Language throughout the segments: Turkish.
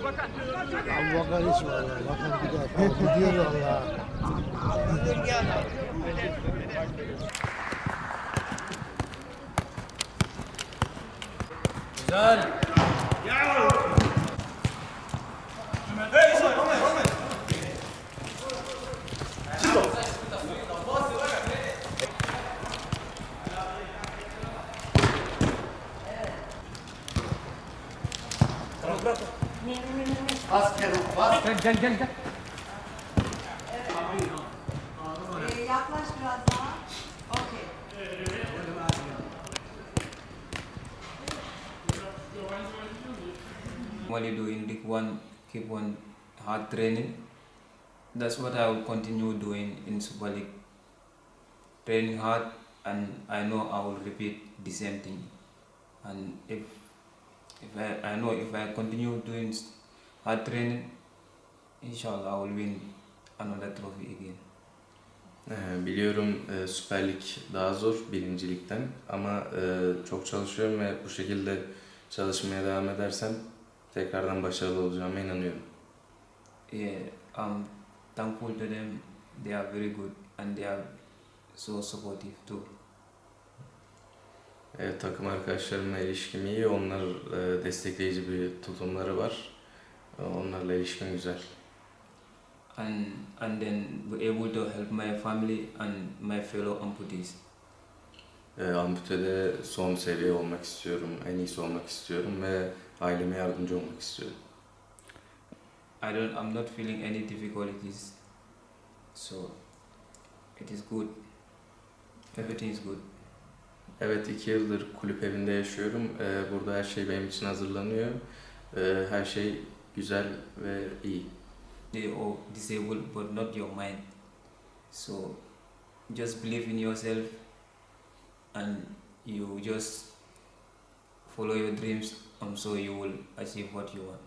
Abi bakar hiç valla. Bakar gider. Abi gidiyor daha. Okey. What you do in One, keep on hard training. That's what I will continue doing in Super League. Training hard, and I know I will repeat the same thing. And if if I, I know if I continue doing hard training, inshallah I will win another trophy again. Ee, Biliyorum e, Süper Lig daha zor birincilikten ama e, çok çalışıyorum ve bu şekilde çalışmaya devam edersem tekrardan başarılı olacağıma inanıyorum. Yeah, I'm thankful to them. They are very good and they are so supportive too. Evet, takım arkadaşlarımla ilişkim iyi. Onlar e, destekleyici bir tutumları var. Onlarla ilişkim güzel. and and then be able to help my family and my fellow amputees. E, Amputede son seviye olmak istiyorum, en iyisi olmak istiyorum ve aileme yardımcı olmak istiyorum. I don't I'm not feeling any difficulties, so it is good. Everything is good. Evet, iki yıldır kulüp evinde yaşıyorum. E, Burada her şey benim için hazırlanıyor. E, Her şey güzel ve iyi. They are disabled, but not your mind. So just believe in yourself, and you just follow your dreams. I'm sure you will achieve what you want.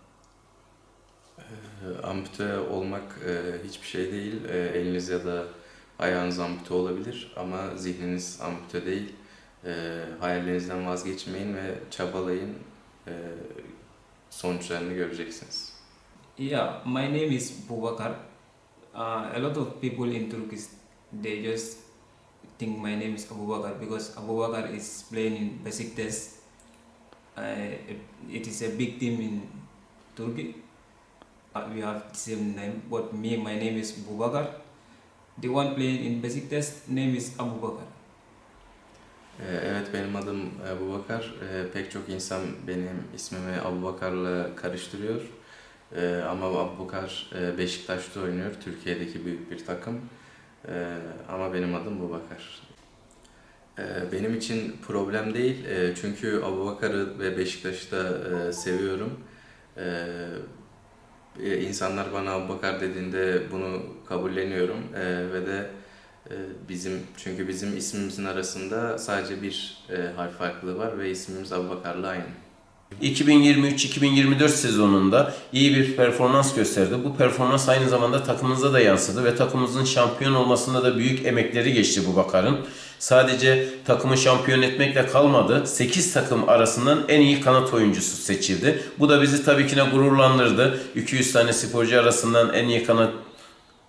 E, Ampute olmak e, hiçbir şey değil. E, Eliniz ya da ayağınız ampute olabilir ama zihniniz ampute değil. E, Hayallerinizden vazgeçmeyin ve çabalayın. E, Sonuçlarını göreceksiniz. Yeah, my name is Bubakar. Uh, a lot of people in Turkish they just think my name is Abubakar because Abubakar is playing in Besiktas. Uh, it, is a big team in Turkey. Uh, we have the same name, but me, my name is Bubakar. The one playing in Besiktas name is Abubakar. E, Evet benim adım Ebu Bakar. E, Pek çok insan benim ismimi Abu Bakar'la karıştırıyor. E, Ama Abu Bakar e, Beşiktaş'ta oynuyor. Türkiye'deki büyük bir takım. Ama benim adım Bu Bakar. Benim için problem değil. E, Çünkü Abu Bakar'ı ve Beşiktaş'ı da e, seviyorum. İnsanlar bana Abu Bakar dediğinde bunu kabulleniyorum. Ve de ee, Bizim çünkü bizim ismimizin arasında sadece bir e, harf farklılığı var ve ismimiz Abubakar'la aynı. 2023-2024 sezonunda iyi bir performans gösterdi. Bu performans aynı zamanda takımımıza da yansıdı ve takımımızın şampiyon olmasında da büyük emekleri geçti bu Bakar'ın. Sadece takımı şampiyon etmekle kalmadı. 8 takım arasından en iyi kanat oyuncusu seçildi. Bu da bizi tabii ki de gururlandırdı. 200 tane sporcu arasından en iyi kanat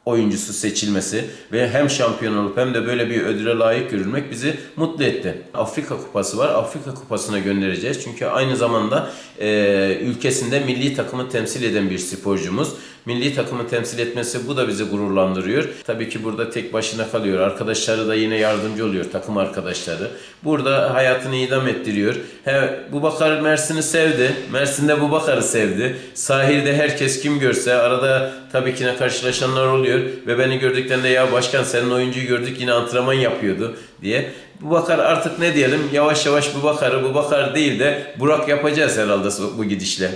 oyuncusu seçilmesi ve hem şampiyon olup hem de böyle bir ödüle layık görülmek bizi mutlu etti. Afrika Kupası var. Afrika Kupası'na göndereceğiz. Çünkü aynı zamanda e, ülkesinde milli takımı temsil eden bir sporcumuz. Milli takımı temsil etmesi bu da bizi gururlandırıyor. Tabii ki burada tek başına kalıyor. Arkadaşları da yine yardımcı oluyor takım arkadaşları. Burada hayatını idam ettiriyor. He, bu Bakar Mersin'i sevdi. Mersin'de bu Bakar'ı sevdi. Sahilde herkes kim görse arada tabii ki ne karşılaşanlar oluyor ve beni gördüklerinde ya başkan senin oyuncuyu gördük yine antrenman yapıyordu diye. Bu Bakar artık ne diyelim yavaş yavaş bu Bakar'ı bu Bakar değil de Burak yapacağız herhalde bu gidişle.